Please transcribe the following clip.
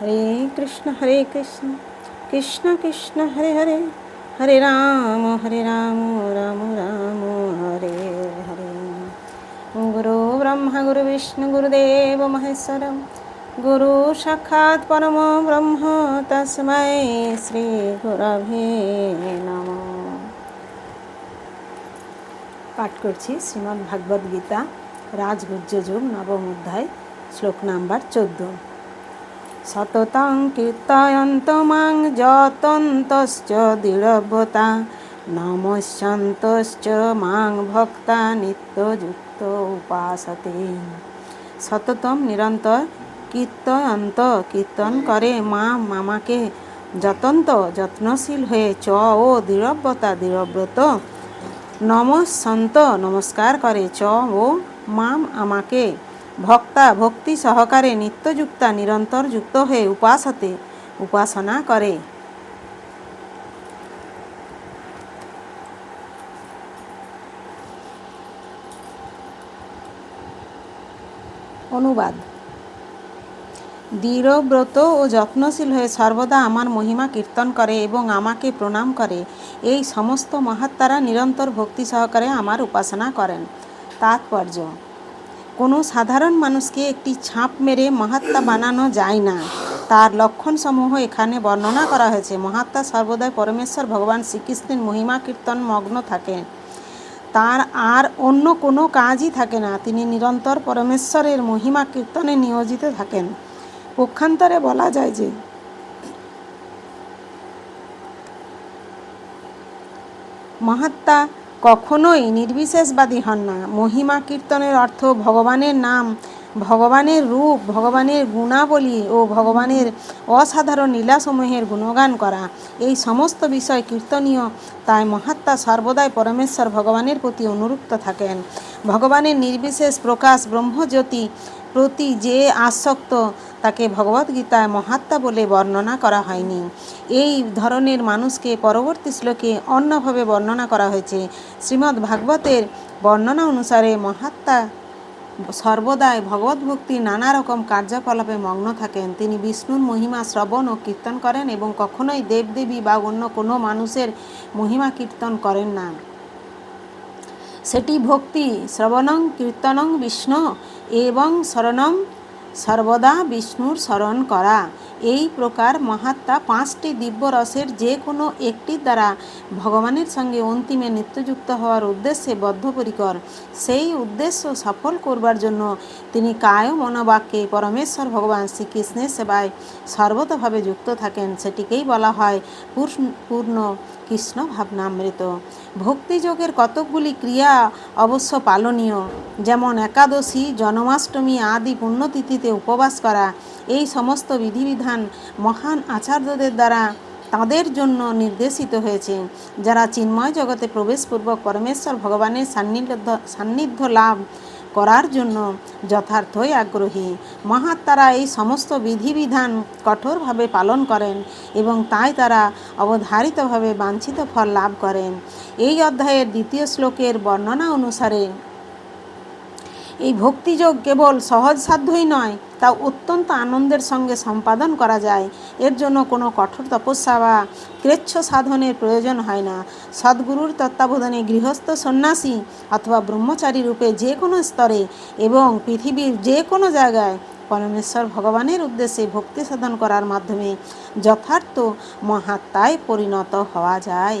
হরে কৃষ্ণ হরে কৃষ্ণ কৃষ্ণ কৃষ্ণ, হরে হরে হরে রাম হরে রাম রাম রাম, হরে হরে। গুরু ব্রহ্মা, গুরু বিষ্ণু, গুরুদেব মহেশ্বর গুরু সাক্ষাৎ পরম ব্রহ্ম তস্मै শ্রী গুরভে নম। পাঠ করছি শ্রীমদ্ ভাগবত গীতা, রাজগুজ্জ যুগ, নবম অধ্যায়, শ্লোক নাম্বার চোদ্দ। সততং কীর্তয়ন্ত মাং যতন্তশ্চ দৃঢ়ভতা নমস্যন্তশ্চ মাং ভক্তা নিত্যযুক্ত উপাসতে সততম নিরন্তর কীর্তয়ন্ত কীর্তন করে মা মামাকে যতন্ত যত্নশীল হয়ে চ ও দৃঢ়ব্রতা দৃঢ়ব্রত নমস্যন্ত নমস্কার করে চ ও মাম আমাকে ভক্তা ভক্তি সহকারে নিত্যযুক্তা নিরন্তর যুক্ত হয়ে উপাসতে উপাসনা করে। অনুবাদ। দৃঢ়ব্রত ও যত্নশীল হয়ে সর্বদা আমার মহিমা কীর্তন করে এবং আমাকে প্রণাম করে। এই সমস্ত মহাত্মারা নিরন্তর ভক্তি সহকারে আমার উপাসনা করেন। তাৎপর্য কোনো সাধারণ মানুষকে একটি ছাপ মেরে মহাত্মা বানানো যায় না। তার লক্ষণসমূহ এখানে বর্ণনা করা হয়েছে। মহাত্মা সর্বদাই পরমেশ্বর, ভগবান শ্রীকৃষ্ণের মহিমা, কীর্তন, মগ্ন থাকেন তার আর অন্য কোনো কাজই থাকে না। তিনি নিরন্তর পরমেশ্বরের মহিমা, কীর্তনে নিয়োজিত থাকেন। পক্ষান্তরে বলা যায় যে মহাত্মা কখনোই নির্বিশেষবাদী হন না। মহিমা কীর্তনের অর্থ ভগবানের নাম, ভগবানের রূপ, ভগবানের গুণাবলী ও ভগবানের অসাধারণ লীলাসমূহের গুণগান করা। এই সমস্ত বিষয় কীর্তনীয়, তাই মহাত্মা সর্বদাই পরমেশ্বর ভগবানের প্রতি অনুরুক্ত থাকেন। ভগবানের নির্বিশেষ প্রকাশ ব্রহ্মজ্যোতি প্রতি যে আসক্ত তাকে ভগবদ্গীতায় মহাত্মা বলে বর্ণনা করা হয়নি। এই ধরনের মানুষকে পরবর্তী শ্লোকে অন্যভাবে বর্ণনা করা হয়েছে। শ্রীমদ্ ভাগবতের বর্ণনা অনুসারে মহাত্মা সর্বদাই ভগবদ্ভক্তি নানা রকম কার্যকলাপে মগ্ন থাকেন। তিনি বিষ্ণুর মহিমা শ্রবণ ও কীর্তন করেন এবং কখনোই দেবদেবী বা অন্য কোনো মানুষের মহিমা কীর্তন করেন না। সেটি ভক্তি শ্রবণং কীর্তনং বিষ্ণু এবং শরণম সর্বদা বিষ্ণুর স্মরণ করা। এই প্রকার মহাত্মা পাঁচটি দিব্য রসের যে কোনো একটির দ্বারা ভগবানের সঙ্গে অন্তিমে নিত্যযুক্ত হওয়ার উদ্দেশ্যে বদ্ধপরিকর। সেই উদ্দেশ্য সফল করবার জন্য তিনি কায় মনোবাক্যে পরমেশ্বর ভগবান শ্রীকৃষ্ণের সেবায় সর্বতভাবে যুক্ত থাকেন। সেটিকেই বলা হয় পূর্ণ কৃষ্ণ ভাবনামৃত। ভক্তিযোগের কতকগুলি ক্রিয়া অবশ্য পালনীয়। যেমন একাদশী, জন্মাষ্টমী আদি পুণ্যতিথিতে উপবাস করা এই সমস্ত বিধিবিধান মহান আচার্যদের দ্বারা তাদের জন্য নির্দেশিত হয়েছে। যারা চিন্ময় জগতে প্রবেশপূর্বক পরমেশ্বর ভগবানের সান্নিধ্য সান্নিধ্য লাভ করার জন্য যথার্থই আগ্রহী, মহাত্মারা এই সমস্ত বিধিবিধান কঠোরভাবে পালন করেন এবং তাই তারা অবধারিতভাবে বাঞ্ছিত ফল লাভ করেন। এই অধ্যায়ের দ্বিতীয় শ্লোকের বর্ণনা অনুসারে এই ভক্তিযোগ কেবল সহজসাধ্যই নয়, তা অত্যন্ত আনন্দের সঙ্গে সম্পাদন করা যায়। এর জন্য কোনো কঠোর তপস্যা বা ক্রেচ্ছ সাধনের প্রয়োজন হয় না। সদ্গুরুর তত্ত্বাবধানে গৃহস্থ সন্ন্যাসী অথবা ব্রহ্মচারী রূপে যে কোনো স্তরে এবং পৃথিবীর যে কোনো জায়গায় পরমেশ্বর ভগবানের উদ্দেশ্যে ভক্তি সাধন করার মাধ্যমে যথার্থ মহাত্মায় পরিণত হওয়া যায়।